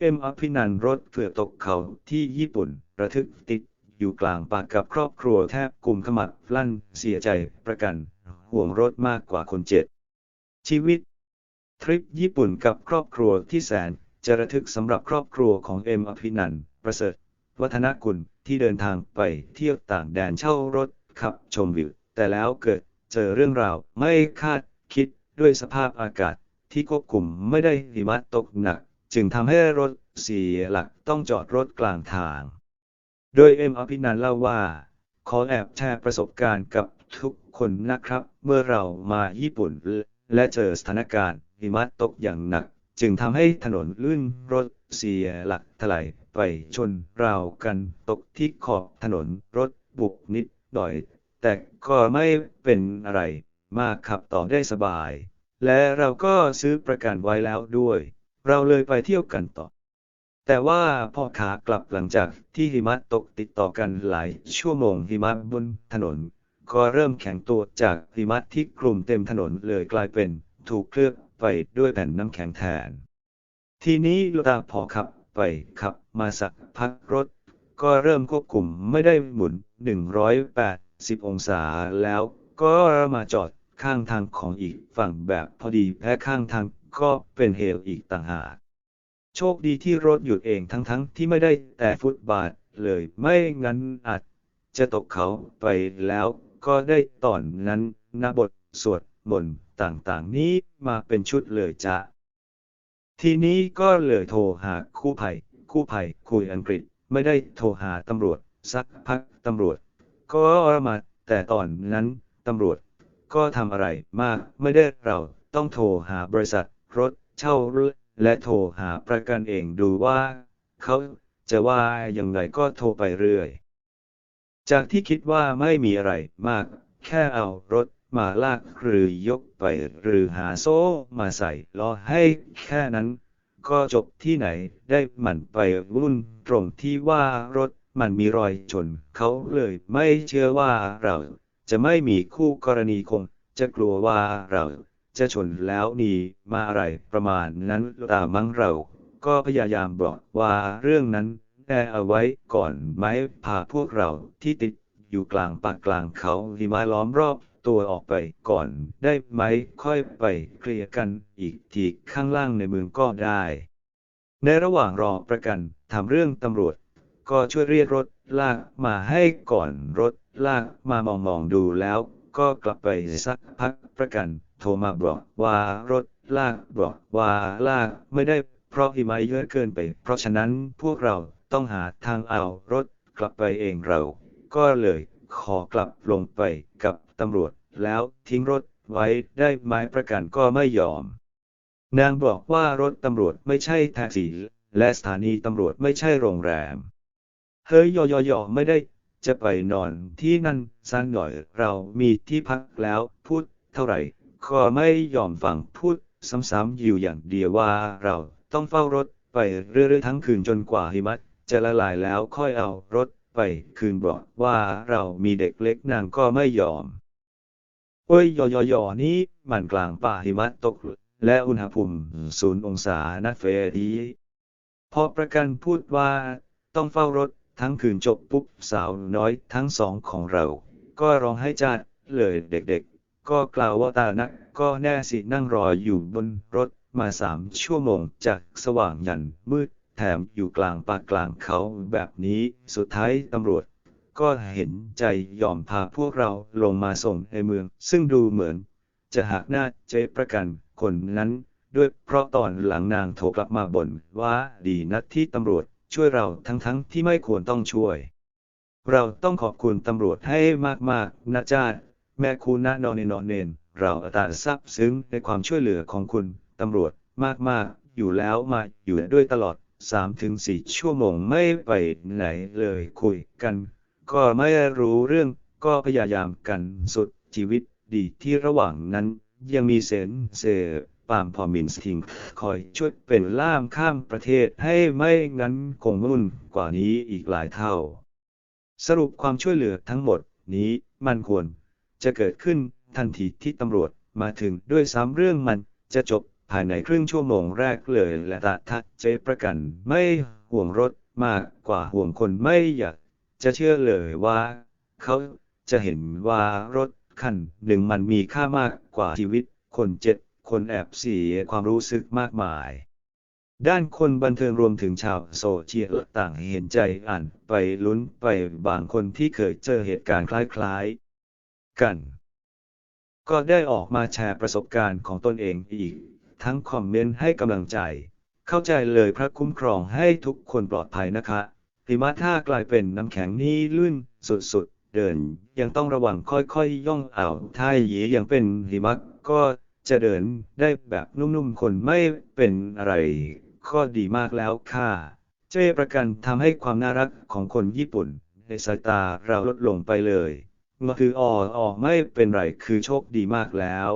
เอ็มอภินันรถเผื่อตกเขาที่ญี่ปุ่น ระทึกติดอยู่กลางปากกับครอบครัวแทบกลุ่มขมับลั่นเสียใจประกัน ห่วงรถมากกว่าคนเจ็บชีวิต ทริปญี่ปุ่นกับครอบครัวที่แสนจะระทึกสำหรับครอบครัวของเอ็มอภินันประเสริฐ วัฒนกุลที่เดินทางไปเที่ยวต่างแดนเช่ารถขับชมวิว แต่แล้วเกิดเจอเรื่องราวไม่คาดคิดด้วยสภาพอากาศที่ควบคุมไม่ได้หิมะตกหนัก จึงทำให้รถเสียหลักต้องจอดรถกลางทาง โดยเอ็มอภินันเล่าว่า ขอแอบแชร์ประสบการณ์กับทุกคนนะครับ เมื่อเรามาญี่ปุ่นและเจอสถานการณ์หิมะตกอย่างหนัก จึงทำให้ถนนลื่นรถเสียหลักถลายไปชนราวกันตกที่ขอบถนนรถบุบนิดหน่อย แต่ก็ไม่เป็นอะไร มากขับต่อได้สบาย และเราก็ซื้อประกันไว้แล้วด้วย เราเลยไปเที่ยวกันต่อ แต่ว่าพอขากลับหลังจากที่หิมะตกติดต่อกันหลายชั่วโมงหิมะบนถนน ก็เริ่มแข็งตัวจากหิมะที่กลุ่มเต็มถนนเลยกลายเป็นถูกเคลือบไปด้วยแผ่นน้ำแข็งแทน ทีนี้ลูตาพอขับไปขับมาสักพักรถ ก็เริ่มควบคุมไม่ได้หมุน 180 องศาแล้วก็มาจอดข้างทางของอีกฝั่งแบบพอดีแพ้ข้างทาง ก็เป็นเหวอีกต่างหาก โชคดีที่รถหยุดเองทั้งๆทที่ไม่ได้แต่ฟุตบาทเลย ไม่งั้นอาจจะตกเขาไปแล้วก็ได้ตอนนั้นนบทสวดมนต์ต่างๆ นี้มาเป็นชุดเลยจ้ะ ทีนี้ก็เลยโทรหาคู่ภัย คู่ภัยคุยอังกฤษไม่ได้โทรหาตำรวจ สักพักตำรวจ ก็มาแต่ตอนนั้นตำรวจก็ทำอะไรมากไม่ได้เราต้องโทรหาบริษัท รถเช่าและโทรหาประกันเองดูว่า เขาจะว่าอย่างไรก็โทรไปเรื่อย จากที่คิดว่าไม่มีอะไรมาก แค่เอารถมาลากหรือยกไปหรือหาโซ่มาใส่ล้อให้แค่นั้น ก็จบที่ไหนได้มันไปวุ่นตรงที่ว่ารถมันมีรอยชน เขาเลยไม่เชื่อว่าเราจะไม่มีคู่กรณีคงจะกลัวว่าเรา จะชนแล้วหนีมาอะไรประมาณนั้นตามั้งเรา ก็พยายามบอกว่าเรื่องนั้นแน่เอาไว้ก่อนไหมพาพวกเราที่ติดอยู่กลางป่ากลางเขาหิมะล้อมรอบตัวออกไปก่อนได้ไหมค่อยไปเคลียร์กันอีกทีข้างล่างในเมืองก็ได้ ในระหว่างรอประกันทำเรื่องตำรวจ ก็ช่วยเรียกรถลากมาให้ก่อนรถลากมามองมองดูแล้ว ก็กลับไปสักพักประกัน โทรมาบอกว่ารถลากบอกว่าลากไม่ได้เพราะหิมะเยอะเกินไป เพราะฉะนั้นพวกเราต้องหาทางเอารถกลับไปเองเรา ก็เลยขอกลับลงไปกับตำรวจ แล้วทิ้งรถไว้ได้ไหมประกันก็ไม่ยอม นางบอกว่ารถตำรวจไม่ใช่แท็กซี่และสถานีตำรวจไม่ใช่โรงแรม เฮ้ยยอยอไม่ได้จะไปนอนที่นั่นสักหน่อยเรามีที่พักแล้วพูดเท่าไหร่ ก็ไม่ยอมฟังพูดซ้ำๆอยู่อย่างเดียวว่าเราต้องเฝ้ารถไปเรื่อยๆทั้งคืนจนกว่าหิมะจะละลายแล้วค่อยเอารถไปคืนบอกว่าเรามีเด็กเล็กนางก็ไม่ยอม เอ้ยยอยอนี้มันกลางป่าหิมะตก และอุณหภูมิศูนย์องศานะเฟรีพอประกันพูดว่าต้องเฝ้ารถทั้งคืนจบปุ๊บสาวน้อยทั้งสองของเรา ก็ร้องให้จ้าเลยเด็กๆ ก็กล่าวว่าตานักก็แน่สินั่งรออยู่บนรถมาสามชั่วโมงจากสว่างยันมืด แถมอยู่กลางป่ากลางเขาแบบนี้สุดท้ายตำรวจ ก็เห็นใจยอมพาพวกเราลงมาส่งในเมือง ซึ่งดูเหมือน จะหักหน้าเจ๊ประกันคนนั้น ด้วยเพราะตอนหลังนางโทรกลับมาบ่นว่าดีนัดที่ตำรวจช่วยเราทั้งๆทที่ไม่ควรต้องช่วย เราต้องขอบคุณตำรวจให้มากๆนะจ้า แม่คุณนะนอนเนนอนเนน เราตาซาบซึ้งในความช่วยเหลือของคุณตำรวจมากๆ อยู่แล้วมาอยู่ด้วยตลอด 3-4 ชั่วโมงไม่ไปไหนเลยคุยกัน ก็ไม่รู้เรื่องก็พยายามกันสุดชีวิตดีที่ระหว่างนั้น ยังมีเซนเซปามพอมินสทิงคอยช่วยเป็นล่ามข้ามประเทศให้ไม่งั้นคงมุ่นกว่านี้อีกหลายเท่า สรุปความช่วยเหลือทั้งหมดนี้มันควร จะเกิดขึ้นทันทีที่ตำรวจมาถึงด้วยซ้ำเรื่องมันจะจบภายในครึ่งชั่วโมงแรกเลยและตะทักเจประกันไม่ห่วงรถมากกว่าห่วงคนไม่อยากจะเชื่อเลยว่า เขาจะเห็นว่ารถคันหนึ่งมันมีค่ามากกว่าชีวิต คนเจ็ดคนแอบเสียความรู้สึกมากมาย ด้านคนบันเทิงรวมถึงชาวโซเชียลต่างเห็นใจอ่านไปลุ้นไปบางคนที่เคยเจอเหตุการณ์คล้ายๆ กัน ก็ได้ออกมาแชร์ประสบการณ์ของตนเองอีก ทั้งคอมเมนต์ให้กำลังใจ เข้าใจเลยพระคุ้มครองให้ทุกคนปลอดภัยนะคะหิมะถ้ากลายเป็นน้ำแข็งนี่ลื่นสุดๆ เดิน ยังต้องระวังค่อยๆย่องอ่าวถ้าหยียังเป็นหิมะก็จะเดินได้แบบนุ่มๆ คนไม่เป็นอะไร ก็ดีมากแล้วค่ะ เจ้ประกันทำให้ความน่ารักของคนญี่ปุ่น ในสายตาเราลดลงไปเลย ก็คืออ๋ออ๋อไม่เป็นไรคือโชคดีมากแล้ว